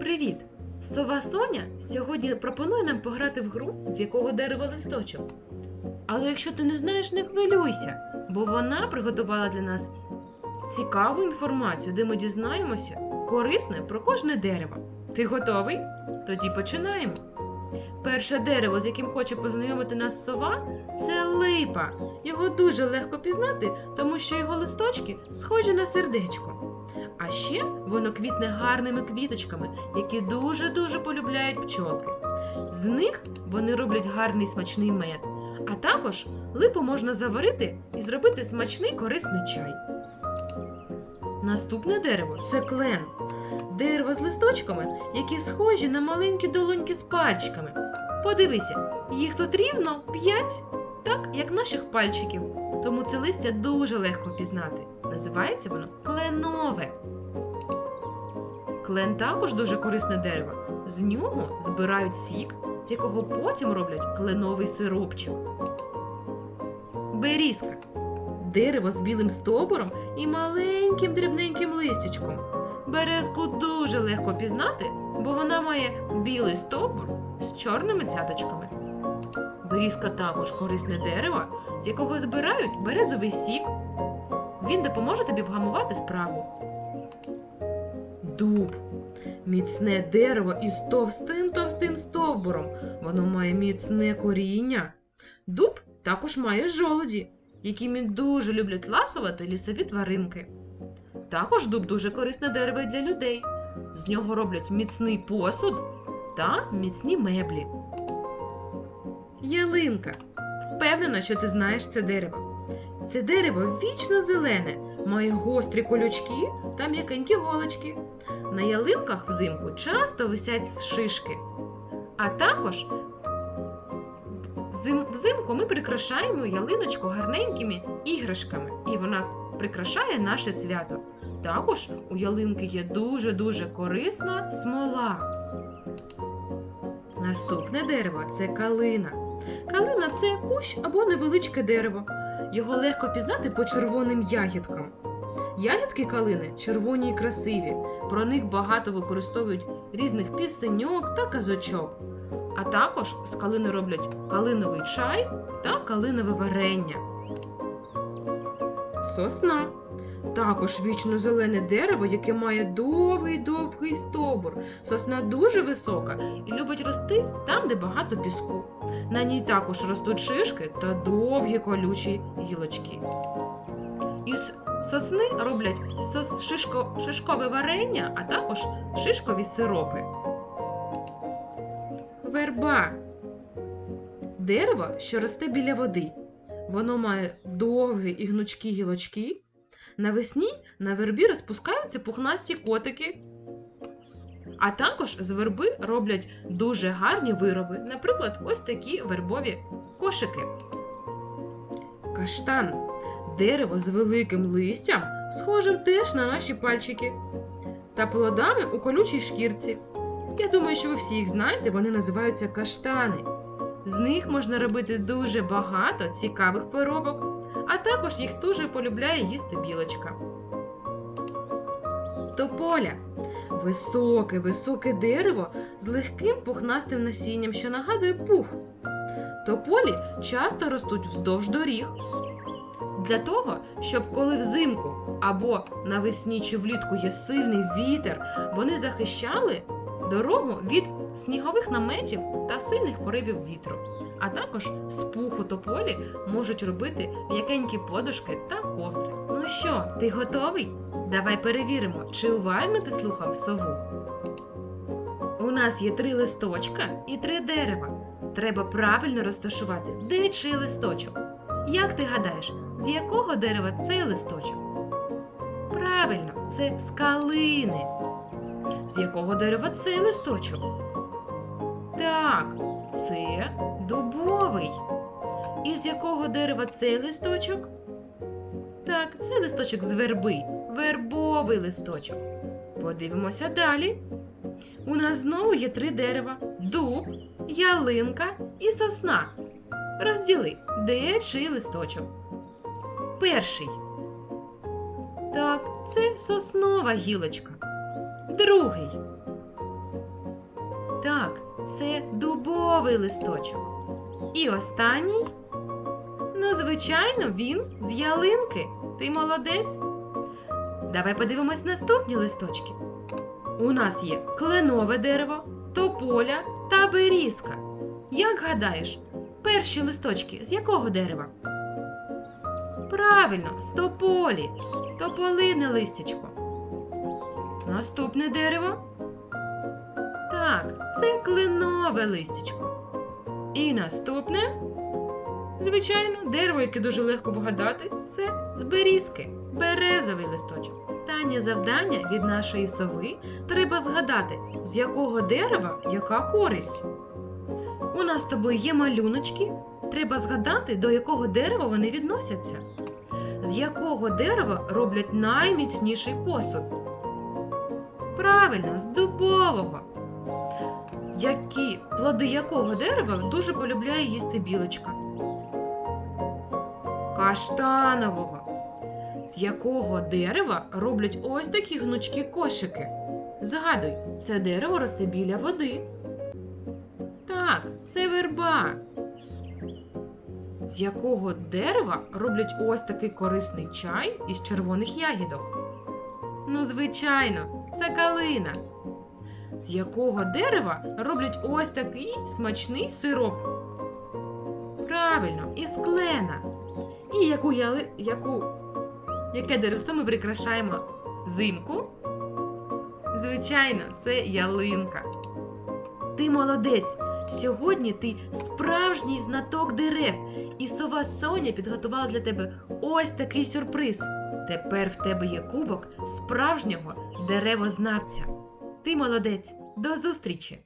Привіт! Сова Соня сьогодні пропонує нам пограти в гру, з якого дерева листочок. Але якщо ти не знаєш, не хвилюйся, бо вона приготувала для нас цікаву інформацію, де ми дізнаємося корисне про кожне дерево. Ти готовий? Тоді починаємо. Перше дерево, з яким хоче познайомити нас сова, це липа. Його дуже легко пізнати, тому що його листочки схожі на сердечко. А ще воно квітне гарними квіточками, які дуже-дуже полюбляють пчолки. З них вони роблять гарний смачний мед. А також липу можна заварити і зробити смачний корисний чай. Наступне дерево це клен. Дерево з листочками, які схожі на маленькі долоньки з пальчиками. Подивися, їх тут рівно 5, так як наших пальчиків. Тому це листя дуже легко впізнати. Називається воно кленове. Клен також дуже корисне дерево. З нього збирають сік, з якого потім роблять кленовий сиропчик. Берізка дерево з білим стовбуром і маленьким дрібненьким листячком. Березку дуже легко пізнати, бо вона має білий стовбур з чорними цяточками. Берізка також корисне дерево, з якого збирають березовий сік. Він допоможе тобі вгамувати справу. Дуб міцне дерево із товстим товстим стовбуром. Воно має міцне коріння. Дуб також має жолоді, якими дуже люблять ласувати лісові тваринки. Також дуб дуже корисне дерево для людей. З нього роблять міцний посуд та міцні меблі. Ялинка. Впевнена, що ти знаєш це дерево. Це дерево вічно зелене, має гострі колючки та м'якенькі голочки. На ялинках взимку часто висять шишки. А також взимку ми прикрашаємо ялиночку гарненькими іграшками, і вона прикрашає наше свято. Також у ялинки є дуже-дуже корисна смола. Наступне дерево це калина. Калина це кущ або невеличке дерево. Його легко пізнати по червоним ягідкам. Ягідки калини червоні і красиві. Про них багато використовують різних пісеньок та казочок. А також з калини роблять калиновий чай та калинове варення. Сосна. Також вічно зелене дерево, яке має довгий довгий стовбур. Сосна дуже висока і любить рости там, де багато піску. На ній також ростуть шишки та довгі колючі гілочки. Із сосни роблять сос... шишко... шишкове варення, а також шишкові сиропи. Верба дерево, що росте біля води. Воно має довгі і гнучкі гілочки. Навесні на вербі розпускаються пухнасті котики. А також з верби роблять дуже гарні вироби, наприклад, ось такі вербові кошики. Каштан дерево з великим листям, схожим теж на наші пальчики, та плодами у колючій шкірці. Я думаю, що ви всі їх знаєте, вони називаються каштани. З них можна робити дуже багато цікавих поробок, а також їх дуже полюбляє їсти білочка. Тополя високе, високе дерево з легким пухнастим насінням, що нагадує пух. Тополі часто ростуть вздовж доріг. Для того, щоб коли взимку або навесні чи влітку є сильний вітер, вони захищали дорогу від снігових наметів та сильних поривів вітру. А також з пуху тополі можуть робити м'якенькі подушки та ковдри. Ну що, ти готовий? Давай перевіримо, чи уважно ти слухав сову. У нас є три листочка і три дерева. Треба правильно розташувати, де чий листочок. Як ти гадаєш, з якого дерева цей листочок? Правильно, це з калини. З якого дерева цей листочок? Так, це дубовий. І з якого дерева цей листочок? Так, це листочок з верби. Вербовий листочок. Подивимося далі. У нас знову є три дерева: дуб, ялинка і сосна. Розділи, де чий листочок. Перший. Так, це соснова гілочка. Другий. Так, це дубовий листочок. І останній. Ну, звичайно, він з ялинки. Ти молодець. Давай подивимось наступні листочки. У нас є кленове дерево, тополя та берізка. Як гадаєш, перші листочки з якого дерева? Правильно, з тополі. Тополине листячко. Наступне дерево. Так, це кленове листячко. І наступне, звичайно, дерево, яке дуже легко вгадати, це з берізки, березовий листочок. Останнє завдання від нашої сови треба згадати, з якого дерева яка користь. У нас з тобою є малюночки. Треба згадати, до якого дерева вони відносяться. З якого дерева роблять найміцніший посуд? Правильно, з дубового. Які плоди якого дерева дуже полюбляє їсти білочка? Каштанового. З якого дерева роблять ось такі гнучкі кошики? Згадуй, це дерево росте біля води. Так, це верба. З якого дерева роблять ось такий корисний чай із червоних ягідок? Ну, звичайно, це калина. З якого дерева роблять ось такий смачний сироп? Правильно, із клена. І яку яли... яку... яке деревце ми прикрашаємо взимку? Звичайно, це ялинка. Ти молодець! Сьогодні ти справжній знаток дерев, і сова Соня підготувала для тебе ось такий сюрприз. Тепер в тебе є кубок справжнього деревознавця. Ти молодець! До зустрічі!